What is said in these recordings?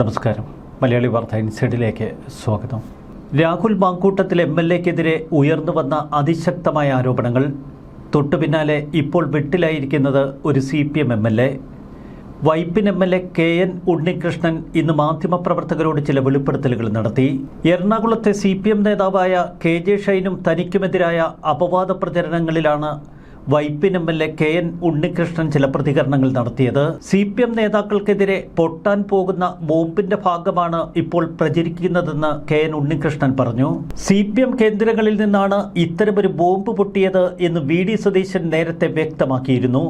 നമസ്കാരം. മലയാളി വാർത്ത ഇൻസൈഡിലേക്ക് സ്വാഗതം. രാഹുൽ മാങ്കൂട്ടത്തിൽ എം എൽ എക്കെതിരെ ഉയർന്നു വന്ന അതിശക്തമായ ആരോപണങ്ങൾ തൊട്ടു പിന്നാലെ ഇപ്പോൾ വെട്ടിലായിരിക്കുന്നത് ഒരു C P M M L A. Vypin M L A K N Unnikrishnan ഇന്ന് മാധ്യമപ്രവർത്തകരോട് ചില വെളിപ്പെടുത്തലുകൾ നടത്തി. എറണാകുളത്തെ സി പി എം നേതാവായ കെ ജെ ഷൈനും തനിക്കുമെതിരായ അപവാദ പ്രചരണങ്ങളിലാണ് Vypin M L A K N Unnikrishnan ചില പ്രതികരണങ്ങൾ നടത്തിയത്. സി പി എം നേതാക്കൾക്കെതിരെ പൊട്ടാൻ പോകുന്ന ബോംബിന്റെ ഭാഗമാണ് ഇപ്പോൾ പ്രചരിക്കുന്നതെന്ന് കെ എൻ ഉണ്ണികൃഷ്ണൻ പറഞ്ഞു. സി പി എം കേന്ദ്രങ്ങളിൽ നിന്നാണ് ഇത്തരമൊരു ബോംബ് പൊട്ടിയത് എന്ന് വി ഡി സതീശൻ നേരത്തെ വ്യക്തമാക്കിയിരുന്നു.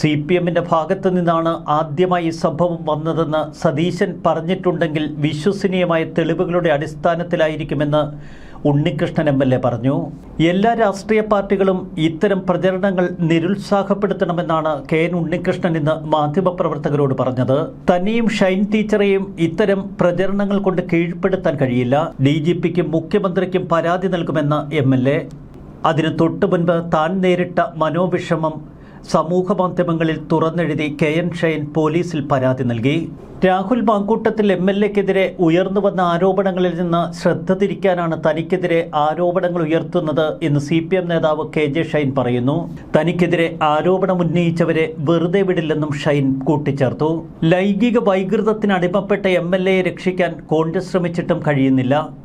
സി പി എമ്മിന്റെ ഭാഗത്തു നിന്നാണ് ആദ്യമായി ഈ സംഭവം വന്നതെന്ന് സതീശൻ പറഞ്ഞിട്ടുണ്ടെങ്കിൽ വിശ്വസനീയമായ തെളിവുകളുടെ അടിസ്ഥാനത്തിലായിരിക്കുമെന്ന് ഉണ്ണികൃഷ്ണൻ എം എൽ എ പറഞ്ഞു എല്ലാ രാഷ്ട്രീയ പാർട്ടികളും ഇത്തരം പ്രചരണങ്ങൾ നിരുത്സാഹപ്പെടുത്തണമെന്നാണ് കെ എൻ ഉണ്ണികൃഷ്ണൻ ഇന്ന് മാധ്യമപ്രവർത്തകരോട് പറഞ്ഞത്. തന്നെയും ഷൈൻ ടീച്ചറെയും ഇത്തരം പ്രചരണങ്ങൾ കൊണ്ട് കീഴ്പ്പെടുത്താൻ കഴിയില്ല. ഡി ജി പിക്കും മുഖ്യമന്ത്രിക്കും പരാതി നൽകുമെന്ന് എം എൽ എ. അതിനു തൊട്ടു മുൻപ് താൻ നേരിട്ട മനോവിഷമം സമൂഹ മാധ്യമങ്ങളിൽ തുറന്നെഴുതി കെ എൻ ഷൈൻ പോലീസിൽ പരാതി നൽകി. രാഹുൽ മാങ്കൂട്ടത്തിൽ എം എൽ എക്കെതിരെ ഉയർന്നു വന്ന ആരോപണങ്ങളിൽ നിന്ന് ശ്രദ്ധ തിരിക്കാനാണ് തനിക്കെതിരെ ആരോപണങ്ങൾ ഉയർത്തുന്നത് എന്ന് സി പി എം നേതാവ് കെ ജെ ഷൈൻ പറയുന്നു. തനിക്കെതിരെ ആരോപണം ഉന്നയിച്ചവരെ വെറുതെ വിടില്ലെന്നും ഷൈൻ കൂട്ടിച്ചേർത്തു. ലൈംഗിക വൈകൃതത്തിന് അടിമപ്പെട്ട എം എൽ എയെ രക്ഷിക്കാൻ കോൺഗ്രസ് ശ്രമിച്ചിട്ടും കഴിയുന്നില്ല.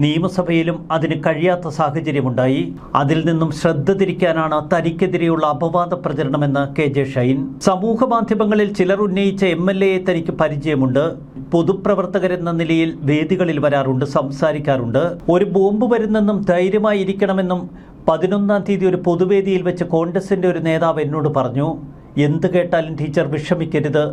നിയമസഭയിലും അതിന് കഴിയാത്ത സാഹചര്യമുണ്ടായി. അതിൽ നിന്നും ശ്രദ്ധ തിരിക്കാനാണ് തനിക്കെതിരെയുള്ള അപവാദ പ്രചരണമെന്ന് കെ ജെ ഷൈൻ. സമൂഹ മാധ്യമങ്ങളിൽ ചിലർ ഉന്നയിച്ച എം എൽ എയെ തനിക്ക് പരിചയമുണ്ട്. പൊതുപ്രവർത്തകരെന്ന നിലയിൽ വേദികളിൽ വരാറുണ്ട് സംസാരിക്കാറുണ്ട്. ഒരു ബോംബ് വരുന്നെന്നും ധൈര്യമായി ഇരിക്കണമെന്നും പതിനൊന്നാം തീയതി ഒരു പൊതുവേദിയിൽ വെച്ച് കോൺഗ്രസിന്റെ ഒരു നേതാവ് എന്നോട് പറഞ്ഞു. എന്ത് കേട്ടാലും ടീച്ചർ വിഷമിക്കരുത്.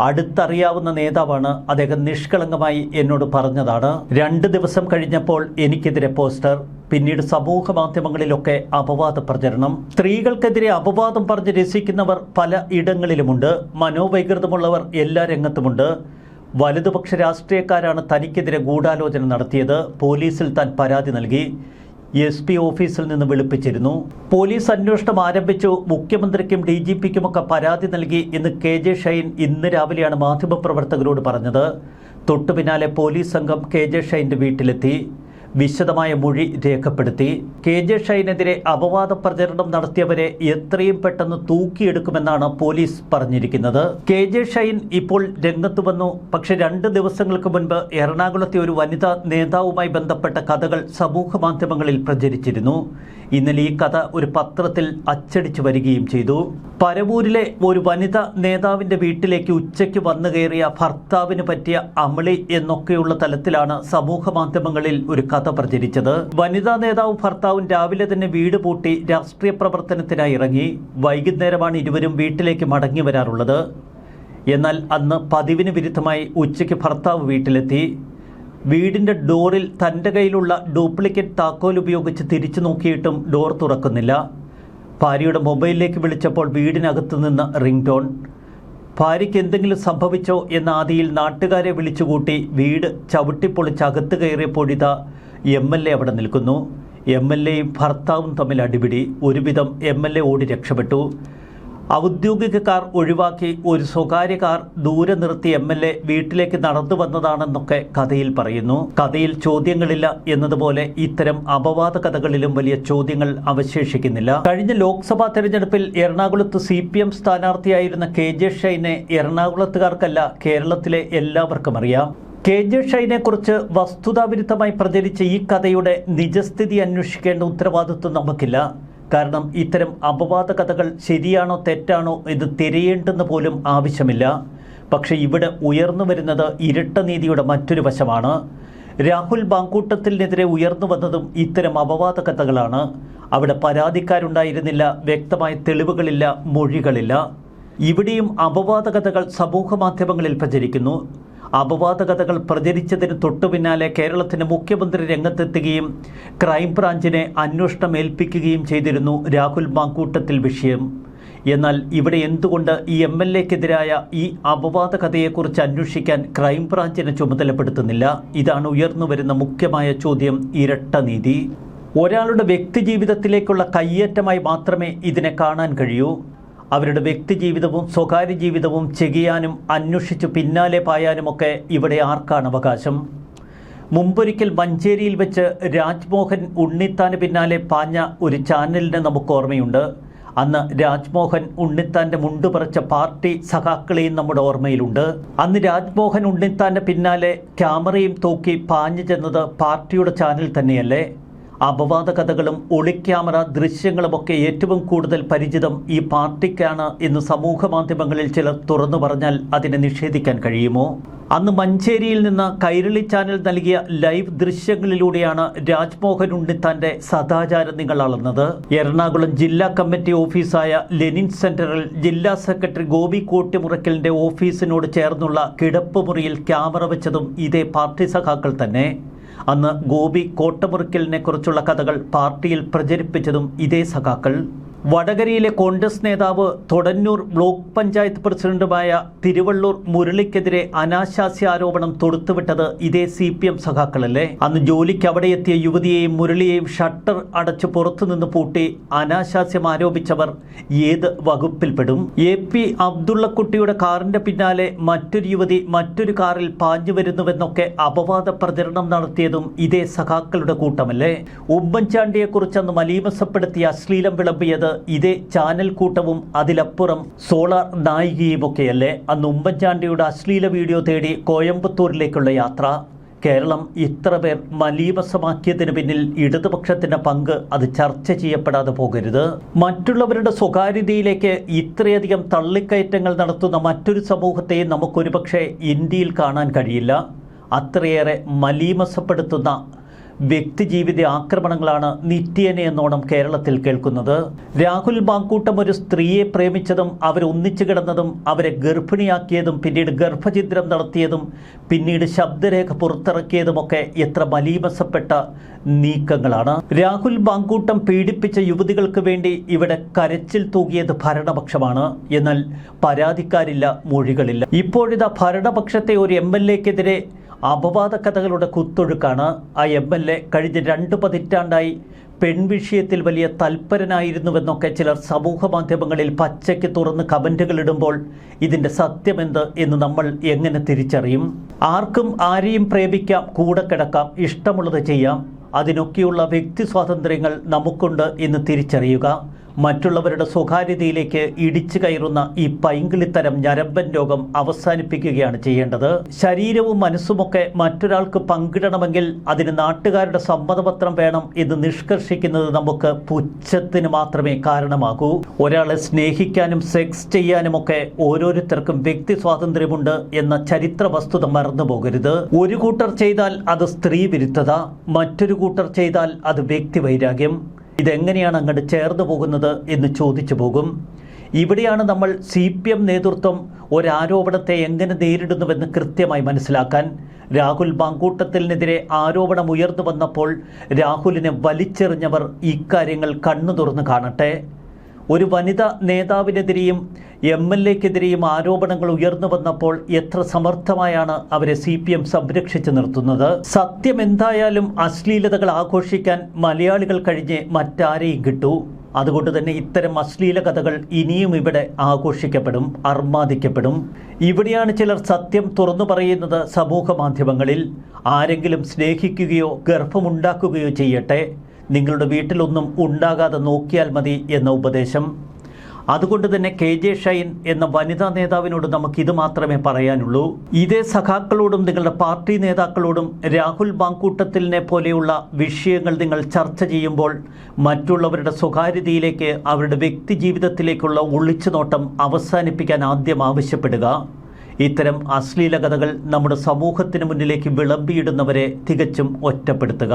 അടുത്തറിയാവുന്ന നേതാവാണ് അദ്ദേഹം നിഷ്കളങ്കമായി എന്നോട് പറഞ്ഞതാണ്. രണ്ട് ദിവസം കഴിഞ്ഞപ്പോൾ എനിക്കെതിരെ പോസ്റ്റർ പിന്നീട് സമൂഹ മാധ്യമങ്ങളിലൊക്കെ അപവാദ പ്രചരണം. സ്ത്രീകൾക്കെതിരെ അപവാദം പറഞ്ഞ് രസിക്കുന്നവർ പല ഇടങ്ങളിലുമുണ്ട്. മനോവൈകൃതമുള്ളവർ എല്ലാ രംഗത്തുമുണ്ട്. വലതുപക്ഷ രാഷ്ട്രീയക്കാരാണ് തനിക്കെതിരെ ഗൂഢാലോചന നടത്തിയത്. പോലീസിൽ താൻ പരാതി നൽകി. എസ് പി ഓഫീസിൽ നിന്ന് വിളിപ്പിച്ചിരുന്നു. പോലീസ് അന്വേഷണം ആരംഭിച്ചു. മുഖ്യമന്ത്രിക്കും ഡി ജി പിക്കുമൊക്കെ പരാതി നൽകി എന്ന് കെ ജെ ഷൈൻ ഇന്ന് രാവിലെയാണ് മാധ്യമപ്രവർത്തകരോട് പറഞ്ഞത്. തൊട്ടുപിന്നാലെ പോലീസ് സംഘം കെ ജെ ഷൈന്റെ വീട്ടിലെത്തി. വിശദമായ മൊഴി രേഖപ്പെടുത്തി. കെ ജെ ഷൈനെതിരെ അപവാദ പ്രചരണം നടത്തിയവരെ എത്രയും പെട്ടെന്ന് തൂക്കിയെടുക്കുമെന്നാണ് പോലീസ് പറഞ്ഞിരിക്കുന്നത്. കെ ജെ ഷൈൻ ഇപ്പോൾ രംഗത്ത് വന്നു. പക്ഷെ രണ്ട് ദിവസങ്ങൾക്ക് മുൻപ് എറണാകുളത്തെ ഒരു വനിതാ നേതാവുമായി ബന്ധപ്പെട്ട കഥകൾ സമൂഹ മാധ്യമങ്ങളിൽ പ്രചരിച്ചിരുന്നു. ഇന്നലെ ഈ കഥ ഒരു പത്രത്തിൽ അച്ചടിച്ചു വരികയും ചെയ്തു. പരവൂരിലെ ഒരു വനിതാ നേതാവിന്റെ വീട്ടിലേക്ക് ഉച്ചയ്ക്ക് വന്നു കയറിയ ഭർത്താവിന് പറ്റിയ അമളി എന്നൊക്കെയുള്ള തലത്തിലാണ് സമൂഹ മാധ്യമങ്ങളിൽ ഒരു കഥ പ്രചരിച്ചത്. വനിതാ നേതാവും ഭർത്താവും രാവിലെ തന്നെ വീട് പൂട്ടി രാഷ്ട്രീയ പ്രവർത്തനത്തിനായി ഇറങ്ങി. വൈകുന്നേരമാണ് ഇരുവരും വീട്ടിലേക്ക് മടങ്ങി വരാറുള്ളത്. എന്നാൽ അന്ന് പതിവിന് വിരുദ്ധമായി ഉച്ചയ്ക്ക് ഭർത്താവ് വീട്ടിലെത്തി. വീടിന്റെ ഡോറിൽ തന്റെ കയ്യിലുള്ള ഡ്യൂപ്ലിക്കേറ്റ് താക്കോൽ ഉപയോഗിച്ച് തിരിച്ചു നോക്കിയിട്ടും ഡോർ തുറക്കുന്നില്ല. ഭാര്യയുടെ മൊബൈലിലേക്ക് വിളിച്ചപ്പോൾ വീടിനകത്ത് നിന്ന് റിംഗ് ടോൺ. ഭാര്യയ്ക്ക് എന്തെങ്കിലും സംഭവിച്ചോ എന്ന ആദിയിൽ നാട്ടുകാരെ വിളിച്ചുകൂട്ടി വീട് ചവിട്ടിപ്പൊളിച്ച് അകത്ത് കയറിയപ്പോഴിത എം എൽ എ അവിടെ നിൽക്കുന്നു. എം എൽ എയും ഭർത്താവും തമ്മിൽ അടിപിടി. ഒരുവിധം എം എൽ എ ഓടി രക്ഷപ്പെട്ടു. ഔദ്യോഗിക കാർ ഒഴിവാക്കി ഒരു സ്വകാര്യ കാർ ദൂരെ നിർത്തി എം എൽ എ വീട്ടിലേക്ക് നടന്നു വന്നതാണെന്നൊക്കെ കഥയിൽ പറയുന്നു. കഥയിൽ ചോദ്യങ്ങളില്ല എന്നതുപോലെ ഇത്തരം അപവാദ കഥകളിലും വലിയ ചോദ്യങ്ങൾ അവശേഷിക്കുന്നില്ല. കഴിഞ്ഞ ലോക്സഭാ തെരഞ്ഞെടുപ്പിൽ എറണാകുളത്ത് സി പി എം സ്ഥാനാർത്ഥിയായിരുന്ന കെ ജെ ഷൈനെ എറണാകുളത്തുകാർക്കല്ല കേരളത്തിലെ എല്ലാവർക്കും അറിയാം. കെ ജെ ഷൈനെ കുറിച്ച് വസ്തുതാവിരുദ്ധമായി പ്രചരിച്ച ഈ കഥയുടെ നിജസ്ഥിതി അന്വേഷിക്കേണ്ട ഉത്തരവാദിത്വം നമുക്കില്ല. കാരണം ഇത്തരം അപവാദ കഥകൾ ശരിയാണോ തെറ്റാണോ ഇത് തിരയേണ്ടെന്ന് പോലും ആവശ്യമില്ല. പക്ഷേ ഇവിടെ ഉയർന്നു വരുന്നത് ഇരട്ട നീതിയുടെ മറ്റൊരു വശമാണ്. രാഹുൽ ബാങ്കൂട്ടത്തിനെതിരെ ഉയർന്നു വന്നതും ഇത്തരം അപവാദ കഥകളാണ് അവിടെ പരാതിക്കാരുണ്ടായിരുന്നില്ല വ്യക്തമായ തെളിവുകളില്ല മൊഴികളില്ല. ഇവിടെയും അപവാദ കഥകൾ സമൂഹ മാധ്യമങ്ങളിൽ പ്രചരിക്കുന്നു. അപവാദ കഥകൾ പ്രചരിച്ചതിന് തൊട്ടു പിന്നാലെ കേരളത്തിന്റെ മുഖ്യമന്ത്രി രംഗത്തെത്തുകയും ക്രൈംബ്രാഞ്ചിനെ അന്വേഷണം ഏൽപ്പിക്കുകയും ചെയ്തിരുന്നു രാഹുൽ മാങ്കൂട്ടത്തിൽ വിഷയം. എന്നാൽ ഇവിടെ എന്തുകൊണ്ട് ഈ എം എൽ എക്കെതിരായ ഈ അപവാദ കഥയെക്കുറിച്ച് അന്വേഷിക്കാൻ ക്രൈംബ്രാഞ്ചിനെ ചുമതലപ്പെടുത്തുന്നില്ല? ഇതാണ് ഉയർന്നു വരുന്ന മുഖ്യമായ ചോദ്യം ഇരട്ട നീതി. ഒരാളുടെ വ്യക്തിജീവിതത്തിലേക്കുള്ള കയ്യേറ്റമായി മാത്രമേ ഇതിനെ കാണാൻ കഴിയൂ. അവരുടെ വ്യക്തിജീവിതവും സ്വകാര്യ ജീവിതവും ചെകിയാനും അന്വേഷിച്ചു പിന്നാലെ പായാനുമൊക്കെ ഇവിടെ ആർക്കാണ് അവകാശം? മുമ്പൊരിക്കൽ മഞ്ചേരിയിൽ വെച്ച് രാജ്മോഹൻ ഉണ്ണിത്താന് പിന്നാലെ പാഞ്ഞ ഒരു ചാനലിനെ നമുക്ക് ഓർമ്മയുണ്ട്. അന്ന് രാജ്മോഹൻ ഉണ്ണിത്താന്റെ മുണ്ട് പറിച്ച പാർട്ടി സഖാക്കളെയും നമ്മുടെ ഓർമ്മയിലുണ്ട്. അന്ന് രാജ്മോഹൻ ഉണ്ണിത്താന്റെ പിന്നാലെ ക്യാമറയും തൂക്കി പാഞ്ഞു ചെന്നത് പാർട്ടിയുടെ ചാനൽ തന്നെയല്ലേ? അപവാദ കഥകളും ഒളിക്യാമറ ദൃശ്യങ്ങളുമൊക്കെ ഏറ്റവും കൂടുതൽ പരിചിതം ഈ പാർട്ടിക്കാണ് എന്ന് സമൂഹ മാധ്യമങ്ങളിൽ ചിലർ തുറന്നു പറഞ്ഞാൽ അതിനെ നിഷേധിക്കാൻ കഴിയുമോ? അന്ന് മഞ്ചേരിയിൽ നിന്ന് കൈരളി ചാനൽ നൽകിയ ലൈവ് ദൃശ്യങ്ങളിലൂടെയാണ് രാജ്മോഹൻ ഉണ്ണിത്താന്റെ സദാചാരം നിങ്ങൾ അളന്നത്. എറണാകുളം ജില്ലാ കമ്മിറ്റി ഓഫീസായ ലെനിൻ സെന്ററിൽ ജില്ലാ സെക്രട്ടറി ഗോപി കോട്ടിമുറക്കലിന്റെ ഓഫീസിനോട് ചേർന്നുള്ള കിടപ്പ് മുറിയിൽ ക്യാമറ വെച്ചതും ഇതേ പാർട്ടി സഖാക്കൾ തന്നെ. അന്ന് ഗോപി കോട്ടമുറിക്കലിനെ കുറിച്ചുള്ള കഥകൾ പാർട്ടിയിൽ പ്രചരിപ്പിച്ചതും ഇതേ സഖാക്കൾ. വടകരയിലെ കോൺഗ്രസ് നേതാവ് തൊടന്നൂർ ബ്ലോക്ക് പഞ്ചായത്ത് പ്രസിഡന്റുമായ തിരുവള്ളൂർ മുരളിക്കെതിരെ അനാശാസ്യ ആരോപണം തൊടുത്തുവിട്ടത് ഇതേ സി പി എം സഖാക്കളല്ലേ? അന്ന് ജോലിക്ക് അവിടെ എത്തിയ യുവതിയെയും മുരളിയെയും ഷട്ടർ അടച്ചു പുറത്തുനിന്ന് പൂട്ടി അനാശാസ്യം ആരോപിച്ചവർ ഏത് വകുപ്പിൽപ്പെടും? എ പി അബ്ദുള്ളക്കുട്ടിയുടെ കാറിന്റെ പിന്നാലെ മറ്റൊരു യുവതി മറ്റൊരു കാറിൽ പാഞ്ഞു വരുന്നുവെന്നൊക്കെ അപവാദ പ്രചരണം നടത്തിയതും ഇതേ സഖാക്കളുടെ കൂട്ടമല്ലേ? ഉമ്മൻചാണ്ടിയെക്കുറിച്ച് അന്ന് മലീമസപ്പെടുത്തിയ അശ്ലീലം വിളമ്പിയത് ഇതേ ചാനൽ കൂട്ടവും അതിലപ്പുറം സോളാർ നായികയുമൊക്കെയല്ലേ? അന്ന് ഉമ്മൻചാണ്ടിയുടെ അശ്ലീല വീഡിയോ തേടി കോയമ്പത്തൂരിലേക്കുള്ള യാത്ര. കേരളം ഇത്ര പേർ മലീമസമാക്കിയതിന് പിന്നിൽ ഇടതുപക്ഷത്തിന്റെ പങ്ക് അത് ചർച്ച ചെയ്യപ്പെടാതെ പോകരുത്. മറ്റുള്ളവരുടെ സ്വകാര്യതയിലേക്ക് ഇത്രയധികം തള്ളിക്കയറ്റങ്ങൾ നടത്തുന്ന മറ്റൊരു സമൂഹത്തെയും നമുക്കൊരുപക്ഷെ ഇന്ത്യയിൽ കാണാൻ കഴിയില്ല. അത്രയേറെ മലീമസപ്പെടുത്തുന്ന വ്യക്തിജീവിത ആക്രമണങ്ങളാണ് നിത്യേന എന്നോണം കേരളത്തിൽ കേൾക്കുന്നത്. രാഹുൽ ബാങ്കൂട്ടം ഒരു സ്ത്രീയെ പ്രേമിച്ചതും അവരൊന്നിച്ചു കിടന്നതും അവരെ ഗർഭിണിയാക്കിയതും പിന്നീട് ഗർഭചിത്രം നടത്തിയതും പിന്നീട് ശബ്ദരേഖ പുറത്തിറക്കിയതുമൊക്കെ എത്ര മലീമസപ്പെട്ട നീക്കങ്ങളാണ്. രാഹുൽ ബാങ്കൂട്ടം പീഡിപ്പിച്ച യുവതികൾക്ക് വേണ്ടി ഇവിടെ കരച്ചിൽ തൂകിയത് ഭരണപക്ഷമാണ്. എന്നാൽ പരാതിക്കാരില്ല മൊഴികളില്ല. ഇപ്പോഴിതാ ഭരണപക്ഷത്തെ ഒരു എം എൽ എക്കെതിരെ അപവാദ കഥകളുടെ കുത്തൊഴുക്കാണ് ആ എം എൽ എ കഴിഞ്ഞ രണ്ട് പതിറ്റാണ്ടായി പെൺവിഷയത്തിൽ വലിയ തൽപരനായിരുന്നുവെന്നൊക്കെ ചിലർ സമൂഹ മാധ്യമങ്ങളിൽ പച്ചയ്ക്ക് തുറന്ന് കമന്റുകൾ ഇടുമ്പോൾ ഇതിന്റെ സത്യമെന്ത് എന്ന് നമ്മൾ എങ്ങനെ തിരിച്ചറിയും? ആർക്കും ആരെയും പ്രേമിക്കാം കൂടെ കിടക്കാം ഇഷ്ടമുള്ളത് ചെയ്യാം. അതിനൊക്കെയുള്ള വ്യക്തി സ്വാതന്ത്ര്യങ്ങൾ നമുക്കുണ്ട് എന്ന് തിരിച്ചറിയുക. മറ്റുള്ളവരുടെ സ്വകാര്യതയിലേക്ക് ഇടിച്ചു കയറുന്ന ഈ പൈങ്കിളിത്തരം ഞരമ്പൻ രോഗം അവസാനിപ്പിക്കുകയാണ് ചെയ്യേണ്ടത്. ശരീരവും മനസ്സുമൊക്കെ മറ്റൊരാൾക്ക് പങ്കിടണമെങ്കിൽ അതിന് നാട്ടുകാരുടെ സമ്മതപത്രം വേണം എന്ന് നിഷ്കർഷിക്കുന്നത് നമുക്ക് പുച്ഛത്തിന് മാത്രമേ കാരണമാകൂ. ഒരാളെ സ്നേഹിക്കാനും സെക്സ് ചെയ്യാനുമൊക്കെ ഓരോരുത്തർക്കും വ്യക്തി സ്വാതന്ത്ര്യമുണ്ട് എന്ന ചരിത്ര വസ്തുത മറന്നു പോകരുത് ഒരു കൂട്ടർ ചെയ്താൽ അത് സ്ത്രീ വിരുദ്ധത മറ്റൊരു കൂട്ടർ ചെയ്താൽ അത് വ്യക്തി വൈരാഗ്യം. ഇതെങ്ങനെയാണ് അങ്ങോട്ട് ചേർന്ന് പോകുന്നത് എന്ന് ചോദിച്ചു പോകും. ഇവിടെയാണ് നമ്മൾ സി പി എം നേതൃത്വം ഒരാരോപണത്തെ എങ്ങനെ നേരിടുന്നുവെന്ന് കൃത്യമായി മനസ്സിലാക്കാൻ രാഹുൽ മാങ്കൂട്ടത്തിനെതിരെ ആരോപണം ഉയർന്നു വന്നപ്പോൾ രാഹുലിനെ വലിച്ചെറിഞ്ഞവർ ഇക്കാര്യങ്ങൾ കണ്ണു തുറന്ന് കാണട്ടെ. ഒരു വനിതാ നേതാവിനെതിരെയും എം എൽ എക്കെതിരെയും ആരോപണങ്ങൾ ഉയർന്നു വന്നപ്പോൾ എത്ര സമർത്ഥമായാണ് അവരെ സി പി എം സംരക്ഷിച്ചു നിർത്തുന്നത്? സത്യം എന്തായാലും അശ്ലീലതകൾ ആഘോഷിക്കാൻ മലയാളികൾ കഴിഞ്ഞ് മറ്റാരെയും കിട്ടൂ. അതുകൊണ്ട് തന്നെ ഇത്തരം അശ്ലീല കഥകൾ ഇനിയും ഇവിടെ ആഘോഷിക്കപ്പെടും അർമാദിക്കപ്പെടും. ഇവിടെയാണ് ചിലർ സത്യം തുറന്നു പറയുന്നത് സമൂഹ മാധ്യമങ്ങളിൽ ആരെങ്കിലും സ്നേഹിക്കുകയോ ഗർഭമുണ്ടാക്കുകയോ ചെയ്യട്ടെ. നിങ്ങളുടെ വീട്ടിലൊന്നും ഉണ്ടാകാതെ നോക്കിയാൽ മതി എന്ന ഉപദേശം. അതുകൊണ്ട് തന്നെ കെ ജെ ഷൈൻ എന്ന വനിതാ നേതാവിനോട് നമുക്ക് ഇത് മാത്രമേ പറയാനുള്ളൂ. ഇതേ സഖാക്കളോടും നിങ്ങളുടെ പാർട്ടി നേതാക്കളോടും രാഹുൽ ബാങ്കൂട്ടത്തിലിനെ പോലെയുള്ള വിഷയങ്ങൾ നിങ്ങൾ ചർച്ച ചെയ്യുമ്പോൾ മറ്റുള്ളവരുടെ സ്വകാര്യതയിലേക്ക് അവരുടെ വ്യക്തി ജീവിതത്തിലേക്കുള്ള ഒളിച്ചുനോട്ടം അവസാനിപ്പിക്കാൻ ആദ്യം ആവശ്യപ്പെടുക. ഇത്തരം അശ്ലീല കഥകൾ നമ്മുടെ സമൂഹത്തിന് മുന്നിലേക്ക് വിളമ്പിയിടുന്നവരെ തികച്ചും ഒറ്റപ്പെടുത്തുക.